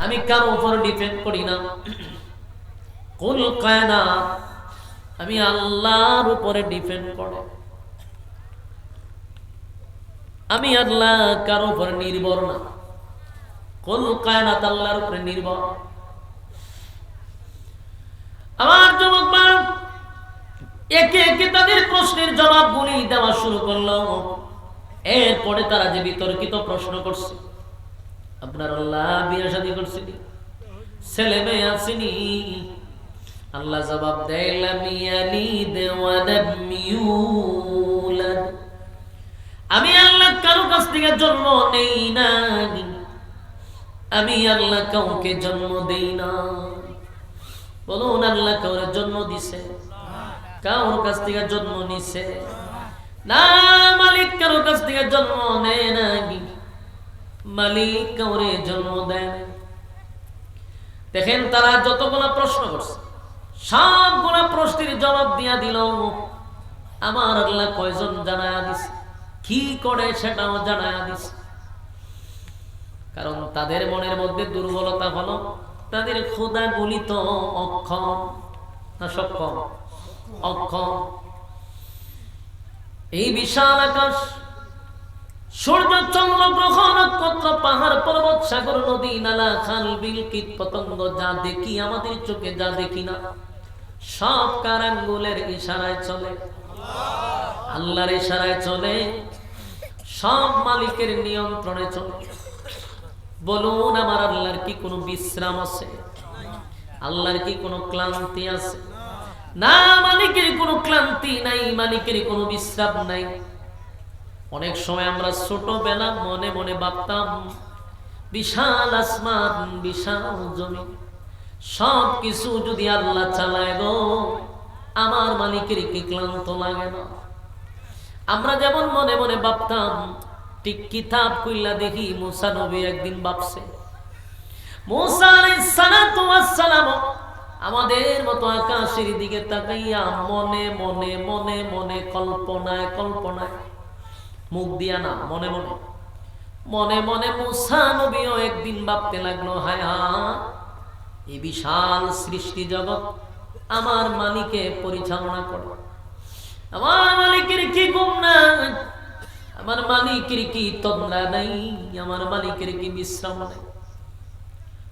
আমি কারও উপর ডিপেন্ড করি না। কুল কায়না আমি আল্লাহর উপরে ডিপেন্ড করে। আমি আল্লাহ কারও উপরে নির্ভর না। কুল কায়নাত আল্লাহর উপরে নির্ভর? আমার যুবক একে একে তাদের প্রশ্নের জবাব জবাবগুলি দেওয়া শুরু করল। এরপরে তারা যে বিতর্কিত প্রশ্ন করছে। আপনার আল্লাহ বিয়ে শাদী করছেন ছেলে মেয়ে আসেনি আল্লাহ জবাব দেয় আমি আল্লাহ কারও কাছ থেকে জন্ম নেই না। আমি আল্লাহ কাউকে জন্ম দেই না। বলুন, আল্লাহ কাউরে জন্ম দিছে? কারোর কাছ থেকে জন্ম নিছে? না, মালিক কারও কাছ থেকে জন্ম নেয় না মালিক কাউরে জন্ম দেয় না দেখেন তারা যতগুলা প্রশ্ন করছে, সবগুলা প্রশ্নের জবাব দিয়া দিল, আমার আল্লাহ কয়জন জানায়া দিছে? কি করে সেটাও জানায়া দিছে? কারণ তাদের মনের মধ্যে দুর্বলতা হলো, তাদের ক্ষুদা গুলিত অক্ষম, না সক্ষম? অক্ষম। এই বিশাল আকাশ সূর্য চন্দ্র গ্রহ নক্ষত্র পাহাড়, পর্বত, সাগর, নদী, নালা, খাল, বিল, কীট, পতঙ্গ, যা দেখি আমাদের চোখে, যা দেখি না, সব কার আঙ্গুলের ইশারায় চলে। আল্লাহর ইশারায় চলে। সব মালিকের নিয়ন্ত্রণে চলে। বলুন, আমার আল্লাহর কি কোনো বিশ্রাম আছে? আল্লাহর কি কোনো ক্লান্তি আছে? না, মালিকের কোনো ক্লান্তি নাই, মালিকের কোনো বিশ্রাম নাই। অনেক সময় আমরা ছোটবেলা মনে মনে ভাবতাম, বিশাল আসমান, বিশাল জমি সব কিছু যদি আল্লাহ চালায় গো, আমার মালিকের কি ক্লান্ত লাগে না? আমরা যেমন মনে মনে ভাবতাম, ঠিক কিতাব কইলা দেখি মুসা নবী একদিন ভাবছে আমাদের মতো আকাশের দিকে তাকাইয়া মনে মনে মনে মনে কল্পনায় কল্পনায় মুখ দিয়া না, মনে মনে। মনে মনে মুসা নবীও একদিন ভাবতে লাগল, হায় হা এই বিশাল সৃষ্টি জগৎ আমার মালিকে পরিচালনা করে। আমার মালিকের কি গুম নাই আমার মালিকের কি তন্দ্রা নাই? আমার মালিকের কি বিশ্রাম নাই?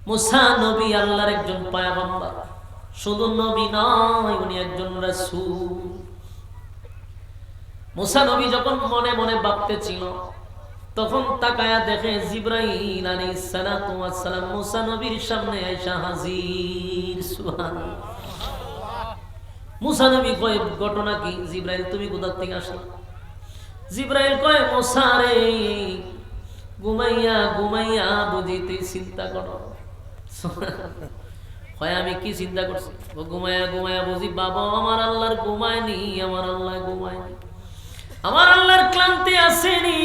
মুসা নবী আল্লাহর একজন পায়াগম্বর। শুধু নবী নয়, উনি একজন রাসূল। মুসা নবী যখন মনে মনে ভাবতে ছিল, তখন তাকায়া দেখে জিব্রাইল আলাইহিস সালাতু ওয়াস সালাম মুসা নবীর সামনে হাজির। সুবহানাল্লাহ। মুসা নবী কয়, ঘটনা কি? জিব্রাইল, তুমি কোথা থেকে আসলা? জিব্রাইল কয়, মুসা রে, ঘুমাইয়া ঘুমাইয়া বুঝি তুই চিন্তা করো। হয় আমি কি চিন্তা করছি? ঘুমাইয়া ঘুমাইয়া বুঝি, বাবা আমার আল্লাহর ঘুমায়নি, আমার আল্লাহ ঘুমায়নি। আমার আল্লাহর ক্লান্তি আসেনি।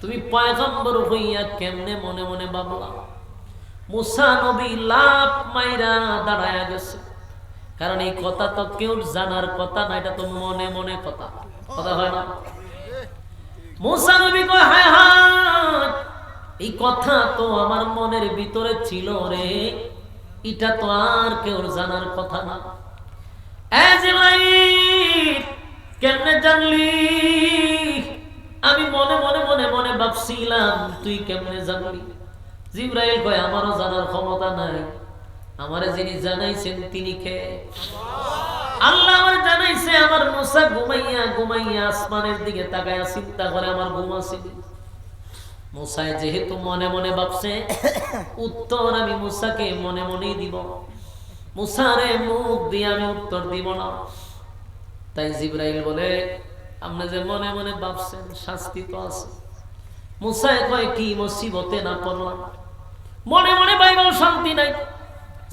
তুমি পয়গম্বর হইয়া কেমনে মনে মনে ভাবলা? মুসা নবী লাভ মাইরা দাঁড়ায়া গেছে। কারণ এই কথা তো কেউ জানার কথা না এটা তো মনে মনে কথা। কথা হয় না? মুসা নবী কয় হায় হায় এই কথা তো আমার মনের ভিতরে ছিল রে। এটা তো আর কেউ জানার কথা না। এ জিবরাইল, কেমনে জানলি? আমি মনে মনে মনে মনে ভাবছিলাম, তুই কেমনে জানলি? জিব্রাইল কয়, আমারও জানার ক্ষমতা নাই। আমারে যিনি জানাইছেন তিনি কে? আল্লাহ আমার জানাইছে, আমার মুসা ঘুমাইয়া ঘুমাইয়া আসমানের দিকে তাকায়া চিন্তা করে আমার ঘুম আসেনি মুসায় যেহেতু মনে মনে ভাবছে, উত্তর আমি মুসাকে মনে মনেই দিব। মুসারে মুখ দিয়ে আমি উত্তর দিব না। তাই জিব্রাইল বলে, আপনি যে মনে মনে ভাবছেন, শাস্তি তো আছে। মুসায় কয়, কি মুসিবতে না পড়লাম? মনে মনে পাইবাও শান্তি নাই।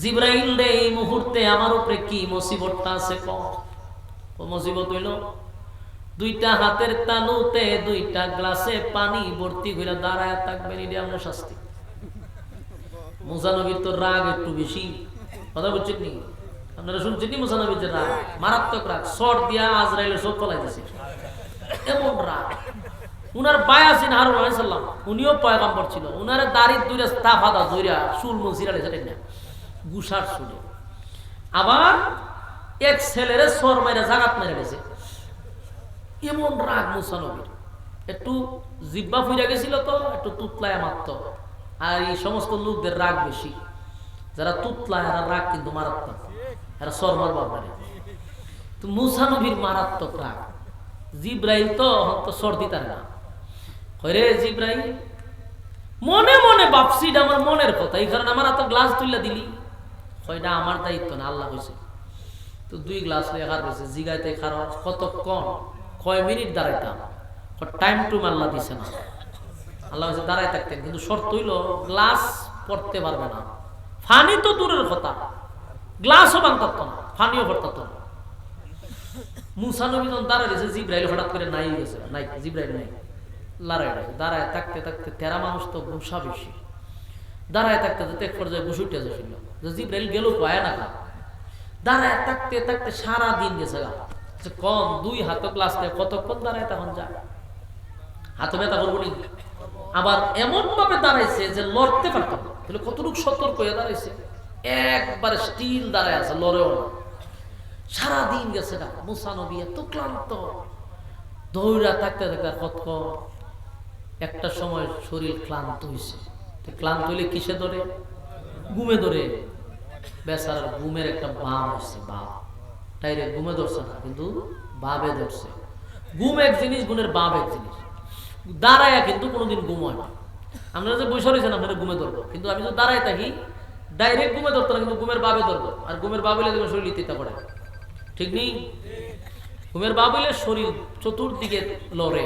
জিব্রাইল রে এই মুহূর্তে আমার উপরে কি মুসিবতটা আছে কম ও মুসিবত হইল, দুইটা হাতের তালুতে দুইটা গ্লাসে পানি ভর্তি করে দাঁড়ায় থাকবেন এটা আমার শাস্তি। মুসানবীর তো রাগ একটু বেশি। কথা বলছেন নি আপনারা শুনছেন যে রাগ? মারাত্মক রাগ। দিয়া আজরাইলে সব এমন রাগ। উনার বাই আছেন হারুন আলাইসাল্লাম উনিও পয়গাম্বর ছিল। উনার দাড়ির না। গুসার আবার এক ছেলেরে সর মাইরা জাগাত মেরে গেছে এমন রাগ মুসানবীর। একটু জিব্বা ফুইরা গেছিল তো, একটু তুতলায় মারত। আর এই সমস্ত লোকদের রাগ বেশি। যারা তুতলায় রাগ কিন্তু মারাত্মক। এরা তো তো না। মনে মনে আমার মনের কথা, এই দিলি। দায়িত্ব না, আল্লাহ হয়েছে তো দুই গ্লাস হয়ে খার জিগাইতে খারাপ কতক্ষণ? কয় মিনিট দাঁড়াইতাম। টুম আল্লাহ দিছে না। আল্লাহ দাঁড়ায় থাকতেন। কিন্তু শর্ত হইল, গ্লাস পড়তে পারবে না। ফানি তো দূরের কথা। গ্লাসও বাংতাত না ফানিও পড়তাত না মুসা নবী জিব্রাইল হঠাৎ করে নাই গেছে। নাই, জিব্রাইল নাই। লড়াই দাঁড়ায় থাকতে থাকতে তেরা মানুষ তো গুসা বেশি। দাঁড়ায় থাকতে থাকতে এক পর্যায়ে উঠে যাচ্ছিল জিব্রাইল গেল পায় না দাঁড়ায় থাকতে থাকতে সারা দিন গেছে গা। কম দুই হাতে নেয় কতক্ষণ দাঁড়ায় তখন যায়। হাতে ব্যথা করব আবার এমন ভাবে দাঁড়াইছে যে লড়তে পারতাম তাহলে কতটুকু সতর্ক হয়ে দাঁড়াইছে? একবার স্টিল দাঁড়ায় আছে, লড়েও না। সারাদিন গেছে না মুসা নবী এত ক্লান্ত। দৌড়া থাকতে থাকতে কতক্ষণ একটা সময় শরীর ক্লান্ত হয়েছে ক্লান্ত হইলে কিসে ধরে গুমে ধরে বেচারার গুমের একটা বাম হচ্ছে বাম। টাইরে গুমে ধরছে না, কিন্তু বাবে ধরছে গুম এক জিনিস গুণের বাপ এক জিনিস। দাঁড়ায়া কিন্তু কোনোদিন ঘুম হয় না। আপনারা যে রয়েছেন আপনারা ঘুমে ধরবো কিন্তু আমি যদি দাঁড়ায় থাকি ডাইরেক্ট ঘুমে ধরতো না, কিন্তু গুমের বাবে ধরবো আর ঘুমের বাবিলে দেখবেন শরীর ইতিতা করে। ঠিক নেই? ঘুমের বাবিলে শরীর চতুর্দিকে লড়ে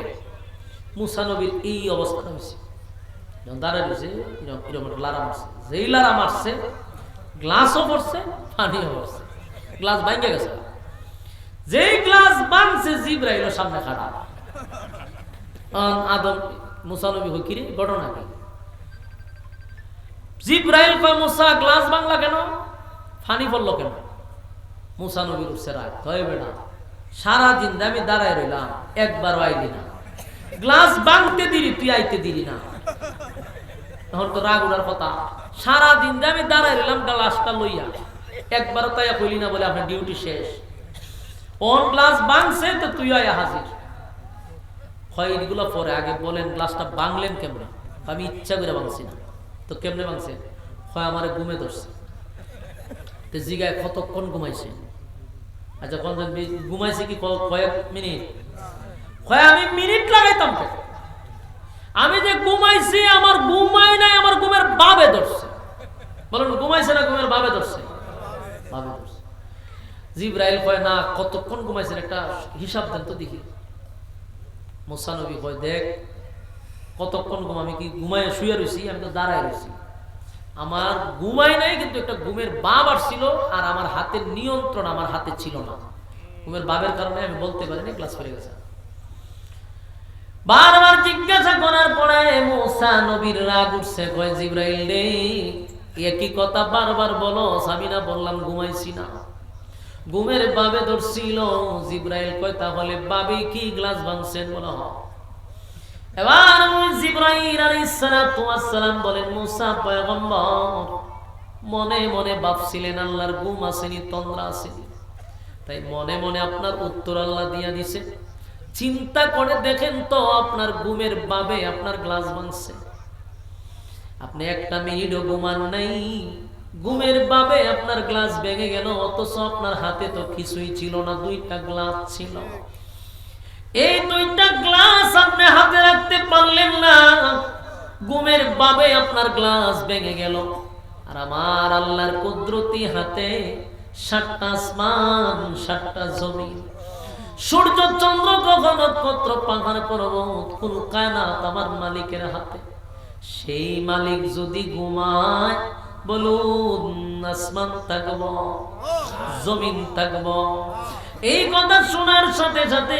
মুসানবীর এই অবস্থা হয়েছে যখন দাঁড়ায় রয়েছে মারছে। যেই লারা মারছে গ্লাসও পড়ছে, পানিও পড়ছে। গ্লাস ভাঙ্গে গেছে। যেই গ্লাস বানছে জিব্রাইল সামনে আন আদম মুসানবী হই কিরে ঘটনা কি? জিব্রাইল কয়, মুসা, গ্লাস বাংলা কেন? ফানি পড়ল কেন? মুসা নবীর উঠছে রাগ, কয় বেড়া সারাদিন আমি দাঁড়ায় রইলাম একবার আইলি না। গ্লাস বাংতে দিলি, তুই আইতে দিলি না। তখন তো রাগ উড়ার কথা, সারাদিন আমি দাঁড়ায় রইলাম, গ্লাসটা লইয়া একবার তাই কইলি না বলে আপনার ডিউটি শেষ। অন গ্লাস বাংছে তো তুই আয়া হাজির। হয় এইগুলো পরে আগে বলেন, গ্লাসটা বাংলেন কেমনে? আমি ইচ্ছা করে বাংছি না। তো কেমনে বাংছে হয় আমারে ঘুমে ধরছে। তো জিগায় কতক্ষণ ঘুমাইছে? আচ্ছা কোন ঘুমাইছে কি কয়েক মিনিট? হয় আমি মিনিট লাগাইতাম আমি যে ঘুমাইছি, আমার ঘুমাই নাই, আমার ঘুমের বাবে ধরছে। বলুন, ঘুমাইছে না ঘুমের বাবে ধরছে? বাবে ধরছে। জিব্রাইল কয়, না, কতক্ষণ ঘুমাইছেন? একটা হিসাব দেন তো দেখি। মোসানবী কয়, দেখ কতক্ষণ ঘুম? আমি কি ঘুমায় শুয়ে রয়েছি আমি তো দাঁড়ায় রয়েছি আমার ঘুমাই নাই, কিন্তু একটা ঘুমের বাপ আসছিল আর আমার হাতের নিয়ন্ত্রণ আমার হাতে ছিল না। ঘুমের বাবের কারণে আমি বলতে পারিনি ক্লাস করে গেছে। বারবার জিজ্ঞাসা করার পরে মোসা নবীর রাগ উঠছে, কয় জিব্রাইল রে একই কথা বারবার বলো? আমি না বললাম, ঘুমাইছি না। ঘুমের বাবে ধরছিল, জিব্রাইল কয়, তাহলে বাবে কি গ্লাস ভাঙছেন? বলা হয় এবার ওই জিব্রাইল আলাইহিস সালাতু ওয়াস সালাম বলেন পয়গম্বর, মনে মনে ভাবছিলেন, আল্লাহর ঘুম আসেনি, তন্দ্রা আসেনি। তাই মনে মনে আপনার উত্তর আল্লাহ দিয়া দিছে। চিন্তা করে দেখেন তো আপনার ঘুমের বাবে আপনার গ্লাস ভাঙছে। আপনি একটা মিনিটও ঘুমান নাই। ঘুমের বাবে আপনার গ্লাস ভেঙে গেল, অথচ আপনার হাতে তো কিছুই ছিল না, দুইটা গ্লাস ছিল। এই দুইটা গ্লাস আপনি হাতে রাখতে পারলেন না। গুমের বাবে আপনার গ্লাস ভেঙে গেল। আর আমার আল্লাহর কুদরতি হাতে সাতটা আসমান, সাতটা জমি সূর্য, চন্দ্র, গ্রহ, নক্ষত্র, পাহাড়, পর্বত কোন কায়নাত আমার মালিকের হাতে। সেই মালিক যদি ঘুমায়, বলুন, আসমান থাকব, জমিন থাকব। এই কথা শোনার সাথে সাথে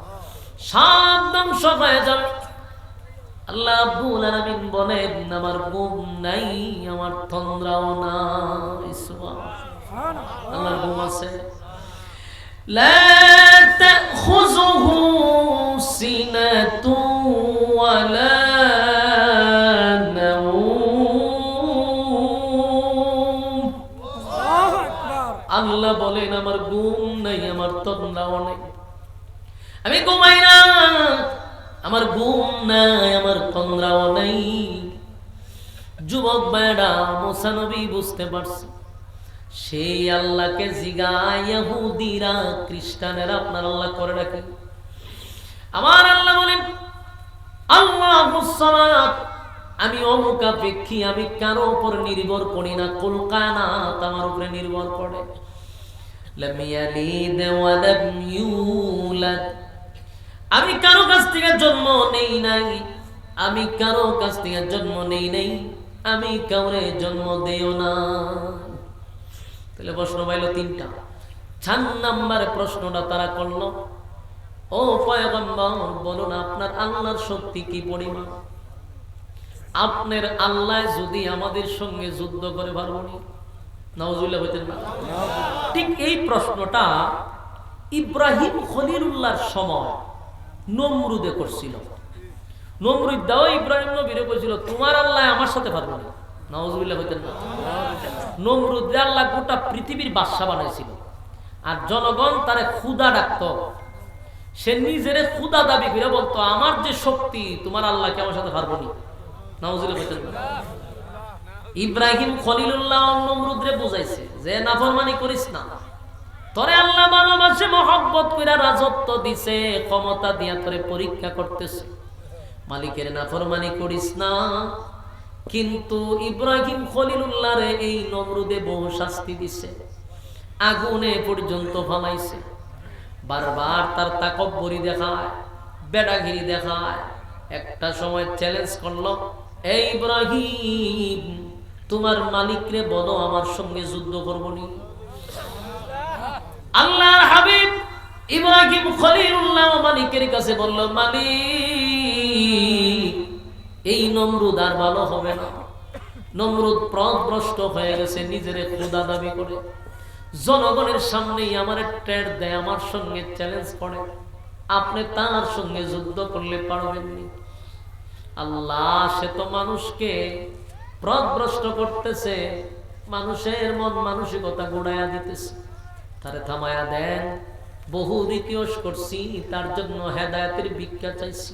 সব ধ্বংস হয়ে যাবে আল্লাহ আব্বুল আলামিন বলেন আমার ঘুম নাই আমার তন্দ্রাও নাই সুবহান আল্লাহর ঘুম আছে لا تأخذه سنة ولا نوم আল্লাহ বলেন আমার ঘুম নাই আমার তন্দ্রাও নেই আমি ঘুমাই না। আমার ঘুম নাই, আমার তন্দ্রাও নেই। যুবক বেড়া মোসানবী বুঝতে পারছে সেই আল্লাহকে জিগাইহুদিরা খ্রিস্টানেরা, আপনার আল্লাহ করে রাখে আমার আল্লাহ বলেন, আল্লাহ আমি অমুকাপেক্ষী আমি কারও উপর নির্ভর করি না। কলকানাত আমার উপরে নির্ভর করে। ওয়া লাম ইউলাদ। আমি কারও কাছ থেকে জন্ম নেই নাই। আমি কারও কাছ থেকে জন্ম নেই নাই। আমি কাউরে জন্ম দেও না। তাহলে প্রশ্ন পাইল তিনটা। চার নাম্বার প্রশ্নটা তারা করল। ও পয়গম্বর, বলুন আপনার আল্লাহর শক্তি কি পরিমাণ? আপনার আল্লাহ যদি আমাদের সঙ্গে যুদ্ধ করে পারবনি? নওয়াজুল্লাহ হইতেন না। ঠিক এই প্রশ্নটা ইব্রাহিম খলিলুল্লাহর সময় নমরুদে করছিল। নমরুদ দাও, ইব্রাহিম নবীরে কইছিল তোমার আল্লাহ আমার সাথে পারবে না। নওয়াজুল্লাহ হইতেন না। নমরুদ আল্লাহ গোটা পৃথিবীর বাদশা বানাইছিল। আর জনগণ তারে ক্ষুদা ডাকত। সে নিজের ক্ষুদা দাবি করে বলতো, আমার যে শক্তি, তোমার আল্লাহকে আমার সাথে পারব নি? নওয়াজুল্লাহ হইতেন না। ইব্রাহিম খলিলুল্লাহ নমরুদরে বুঝাইছে যে, নাফরমানি করিস না। তরে আল্লাহ ভালোবাসে, মহব্বত করে রাজত্ব দিছে, ক্ষমতা দিয়া তোরে পরীক্ষা করতেছে। মালিকের নাফরমানি করিস না। কিন্তু ইব্রাহিম খলিলুল্লাহ রে এই নমরুদে বহু শাস্তি দিছে। আগুনে পর্যন্ত ফালাইছে বারবার তার তাকব্বরি দেখায় বেড়াগিরি দেখায়। একটা সময় চ্যালেঞ্জ করল এই ইব্রাহিম, তোমার মালিকরে বলো, আমার সঙ্গে যুদ্ধ করবনি আল্লাহর হাবিব ইব্রাহিম খলিলুল্লাহ মালিকের কাছে বলল, মালিক, এই নমরুদ আর ভালো হবে না। নমরুদ প্রভ্রষ্ট হয়ে গেছে, নিজের খুদা দাবি করে। জনগণের সামনেই আমার টের দেয়, আমার সঙ্গে চ্যালেঞ্জ করে। আপনি তার সঙ্গে যুদ্ধ করলে পারবেননি আল্লাহ, সে তো মানুষকে প্রভ্রষ্ট করতেছে, মানুষের মন মানসিকতা গোড়াইয়া দিতেছে। তারে থামায়া দেন। বহু রিকোয়েস্ট করছি, তার জন্য হেদায়তের ভিক্ষা চাইছি।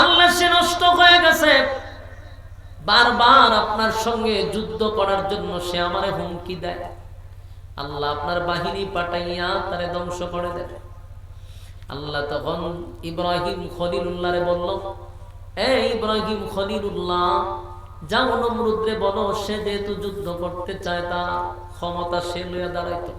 আল্লাহ সে নষ্ট হয়ে গেছে। বারবার আপনার সঙ্গে যুদ্ধ করার জন্য সে আমারে হুমকি দেয়। আল্লাহ আপনার বাহিনী পাঠাইয়া তারে ধ্বংস করে দেয়। আল্লাহ তখন ইব্রাহিম খলিলুল্লাহরে বলল এই ইব্রাহিম খলিলুল্লাহ, যাও নমরুদ্রে বলো, সে যেহেতু যুদ্ধ করতে চায় তা ক্ষমতা সে লইয়া দাঁড়াইতো।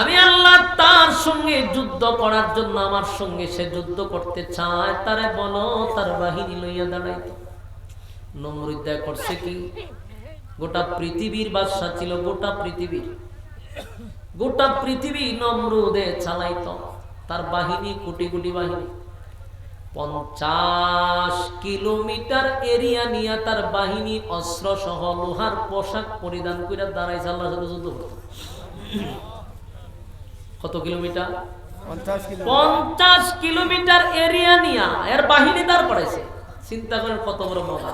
আমি আল্লাহ তার সঙ্গে যুদ্ধ করার জন্য আমার সঙ্গে সে যুদ্ধ করতে চায়, তারে বলো, তার বাহিনী লইয়া দাঁড়াইতো। নমরুদ্দা করছে কি? গোটা পৃথিবীর বাদশা ছিল, গোটা পৃথিবীর। গোটা পৃথিবী নমরুদে চালাইতো। তার বাহিনী কোটি কোটি বাহিনী। পঞ্চাশ কিলোমিটার এরিয়া নিয়ে তার বাহিনী অস্ত্র সহ লোহার পোশাক পরিধান করে দাঁড়াইছে, আল্লাহ করতো। কত কিলোমিটার? পঞ্চাশ কিলোমিটার। এরিয়া নিয়া এর বাহিনী দাঁড় করাইছে চিন্তা করেন কত বড় মজা।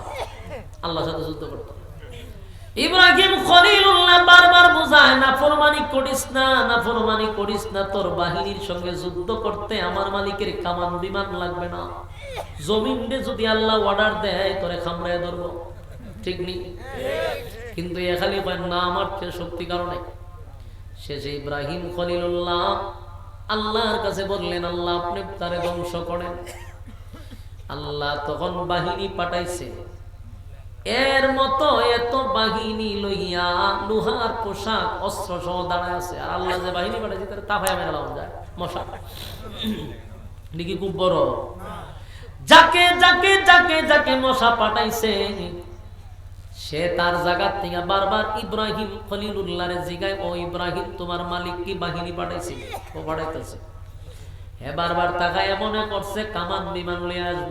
আল্লাহ সাথে যুদ্ধ করতো ইব্রাহিম খলিলুল্লাহ বারবার বোঝায় না ফরমানি করিস না না ফরমানি করিস না তোর বাহিনীর সঙ্গে যুদ্ধ করতে আমার মালিকের কামান বিমান লাগবে না। জমিন জমিনে যদি আল্লাহ অর্ডার দেয় তোরে খামড়ায় ধরবো। ঠিক নেই কিন্তু এ খালি কয় না আমার শক্তি কারণে শেষে ইব্রাহিম খলিলুল্লাহ, আল্লাহর কাছে বললেন, আল্লাহ, আপনি তারে ধ্বংস করেন। আল্লাহ তখন বাহিনী পাঠাইছে। এর মতো এত বাহিনী লইয়া লোহার পোশাক অস্ত্র সহ দাঁড়ায় আছে। আর আল্লাহ যে বাহিনী পাঠাইছে, তারা তাফায় মেলা যায়, মশা। নাকি খুব বড়। যাকে যাকে যাকে যাকে মশা পাঠাইছে সে তার জায়গার থেকে বারবার ইব্রাহিম খলিলুল্লাহরে জিগায়, ও ইব্রাহিম, তোমার মালিক কি বাহিনী পাঠাইছে? ও পাঠাইতেছে। হে বারবার তাকায় মনে করছে, কামান বিমান লিয়ে আসব।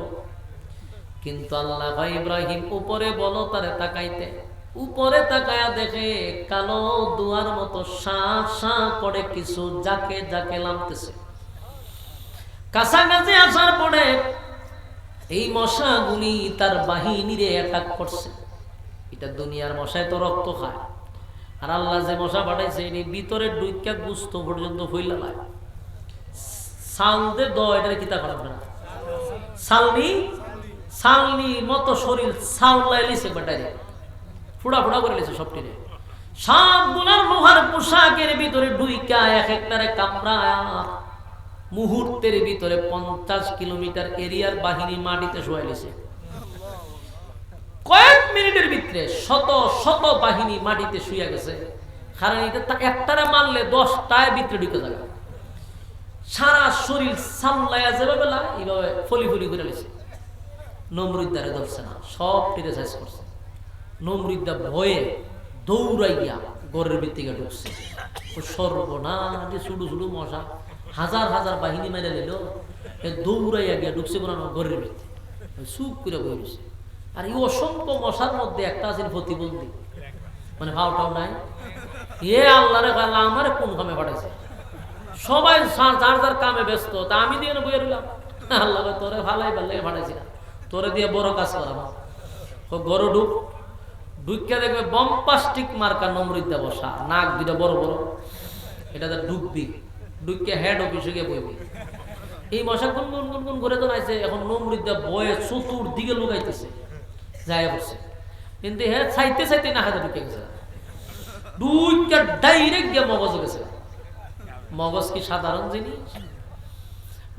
কিন্তু আল্লাহ ভাই ইব্রাহিম, উপরে বলো তারে তাকাইতে। উপরে তাকায়া দেখে কালো দুয়ার মতো সা সা করে কিছু যাকে যাকে নামতেছে কাছাকাছি আসার পরে এই মশাগুলি তার বাহিনীরে অ্যাটাক করছে। এটা দুনিয়ার মশায় তো রক্ত খায়। আর আল্লাহ যে মশা পাঠাইছে এটি ভিতরে ডুইকা গুস্ত পর্যন্ত হইলা লাগে সালদে দ এটার কিতা করা না? সালনি? সালনি মতো শরীর সাউলাই লিছে ব্যাটারি ফুড়া ফুড়া করে লিছে সবটিরে। সবগুলার লোহার পোশাকের ভিতরে ডুইকা এক একটারে কামড়ায়া, মুহূর্তের ভিতরে পঞ্চাশ কিলোমিটার এরিয়ার বাহিনী মাটিতে শোয়া লিছে। কয়েক মিনিটের ভিতরে শত শত বাহিনী মাটিতে শুয়ে গেছে। কারণ এটা একটারে মারলে দশটায় ভিতরে ঢুকে যাবে। সারা শরীর সামলাইয়া যেভাবে লা এইভাবে ফলি ফলি করে লেছে নমরুদ্দারে ধরছে না, সব টিরে করছে। নমরুদ্দা ভয়ে দৌড়াইয়া গরের ভিত্তিকে ঢুকছে। সর্বনাশ শুডু শুডু মশা, হাজার হাজার বাহিনী মেরে নিল। দৌড়াইয়া গিয়া ঢুকছে বোনা গরের ভিত্তি। চুপ করে বইছে আর এই অসংখ্য মশার মধ্যে একটা আছে প্রতিবন্ধী। মানে ভাওটাও নাই। এ আল্লাহ রে আমারে কোন কামে পাঠাইছে? সবাই যার যার কামে ব্যস্ত, তা আমি দিয়ে বইয়ে রইলাম। আল্লাহ তোরে ভালাই ভালাই পাঠাইছি না। তোরে দিয়ে বড় কাজ করাবো গরু ঢুক ঢুকিয়া দেখবে বম্পাস্টিক মার্কা নমরিদ্দা বসা নাক দুইটা বড় বড়। এটাতে ঢুকবি ঢুকিয়া হেড অফিসে গিয়ে বইবি। এই মশা গুন গুন গুন গুন করে তো নাইছে, এখন নমরিদ্দা বয়ে চতুর দিকে লুকাইতেছে। যায় বসে কিন্তু হ্যাঁ চাইতে চাইতে না হাতে ঢুকে গেছে। দুইটা ডাইরেক্ট গিয়ে মগজ গেছে। মগজ কি সাধারণ জিনিস?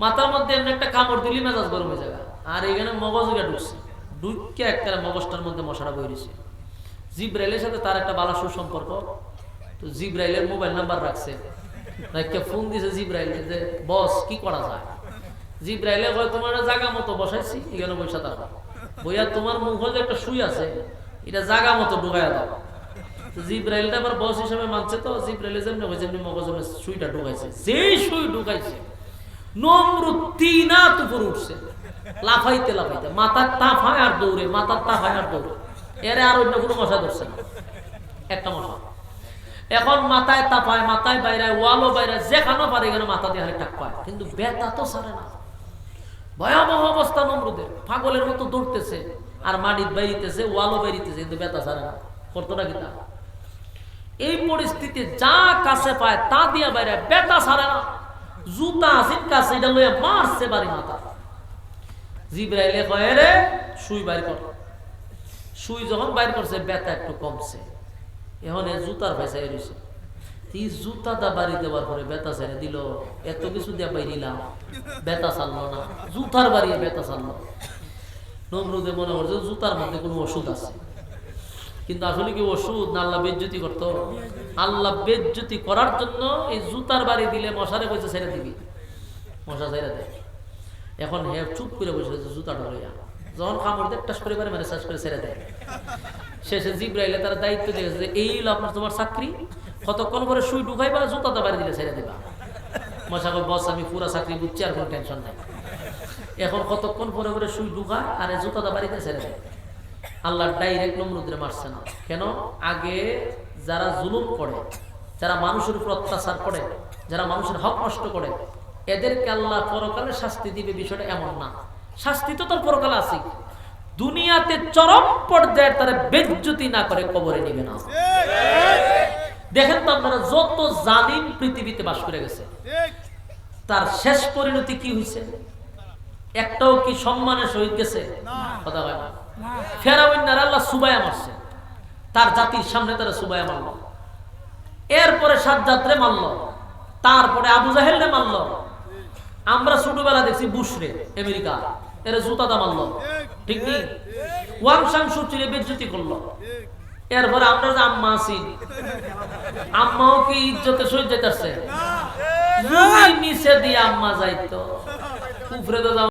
মাথার মধ্যে এমনি একটা কামড় দিলি মেজাজ গরম হয়ে যাবে। আর এখানে মগজ গিয়ে ঢুকছে। ঢুকে একটা মগজটার মধ্যে মশারা বইছে জিব্রাইলের সাথে তার একটা ভালো সুসম্পর্ক। তো জিব্রাইলের মোবাইল নাম্বার রাখছে। রাখকে ফোন দিছে জিব্রাইল যে, বস, কি করা যায়? জিব্রাইলে কয়, তোমার জায়গা মতো বসাইছি, এখানে বসে থাকো বইয়া তোমার মুখ একটা সুই আছে, এটা জায়গা মতো ঢুকাইয়া দাও। বস হিসাবে মানছে তো উঠছে। লাফাইতে মাথার দৌড়ে মাথার দৌড়ে। ধরছে একটা এখন মাথায় তাপায় মাথায় বাইরে ওয়ালও বাইরে যেখানে পারে এখানে মাথা দিয়ে টাক পায়। কিন্তু বেতা তো সারে না। ভয়াবহ অবস্থা নমরুদের। পাগলের মতো দৌড়তেছে, আর মাটির বাইরিতেছে ওয়ালও বাইরিতেছে কিন্তু বেতা সারে না। করতো না কিনা এই পরিস্থিতি যা কাছে পায় তা দিয়া বাইরে বেতা সারে না। জুতা আসিন কাছে এটা লইয়া মারছে বাড়ি মাথা। জিব্রাইলে কয়ে রে, সুই বাইর কর। সুই যখন বাইর করছে, বেতা একটু কমছে। এখন এ জুতার পয়সায় রয়েছে এই জুতাটা বাড়ি দেওয়ার পরে বেতা ছেড়ে দিল। এত কিছু দিয়ে বাইরিলাম। বেতা চাললো না, জুতার বাড়িয়ে বেতা চাললো নমরুদে মনে করছে জুতার মধ্যে কোনো ওষুধ আছে। কিন্তু আসলে কি ওষুধ না আল্লাহ বেজ্জতি করতো? আল্লাহ বেজ্জতি করার জন্য এই জুতার বাড়ি দিলে মশারে কইছে, ছেড়ে দিবি। মশা ছেড়ে দেয়। এখন হে চুপ করে বসে জুতাটা লইয়া। যখন কামড় দেয় টাস করে মানে শেষ করে ছেড়ে দেয়। শেষে জিব্রাইলে তার দায়িত্ব দিয়েছে যে, এই হলো আপনার তোমার চাকরি। কতক্ষণ করে সুই ঢুকাইবা, জুতাটা বাড়ি দিলে ছেড়ে দিবা। মশা কই বস আমি পুরা চাকরি বুঝছি আর কোনো টেনশন নাই। এখন কতক্ষণ পরে করে সুই ঢুকায় আর জুতাটা বাড়িতে ছেড়ে দেয়। আল্লাহ ডাইরেক্ট নমরুদ্রে মারছে না। কেন? আগে যারা জুলুম করে যারা মানুষের উপর অত্যাচার করে যারা মানুষের হক নষ্ট করে এদেরকে আল্লাহ পরকালে শাস্তি দিবে বিষয়টা এমন না। শাস্তি তো তার পরকালে আছে দুনিয়াতে চরম পর্যায়ে তারা বেজ্জতি না করে কবরে নিবে না। দেখেন তো আপনারা যত জালিম পৃথিবীতে বাস করে গেছে তার শেষ পরিণতি কি হয়েছে একটাও কি সম্মানের সহিত গেছে? কথা হয় ফেরাউন্নার আল্লাহ সুবায়া মারছে। তার জাতির সামনে তারা সুবায়া মারল। এরপরে সাত যাত্রে মারল। তারপরে আবু জাহেলরে মারল। আমরা ছোটবেলা দেখছি বুশরে আমেরিকা। এর জুতাটা মারল। ঠিক। নেই? ওয়াং সাং সুচিরে বেজ্জতি করল। এরপরে আমরা যে আম্মা আছি আম্মাও কি ইজ্জতে সহ্য যেতেছে নিচে দিয়ে আম্মা যাইতো। উপরে তো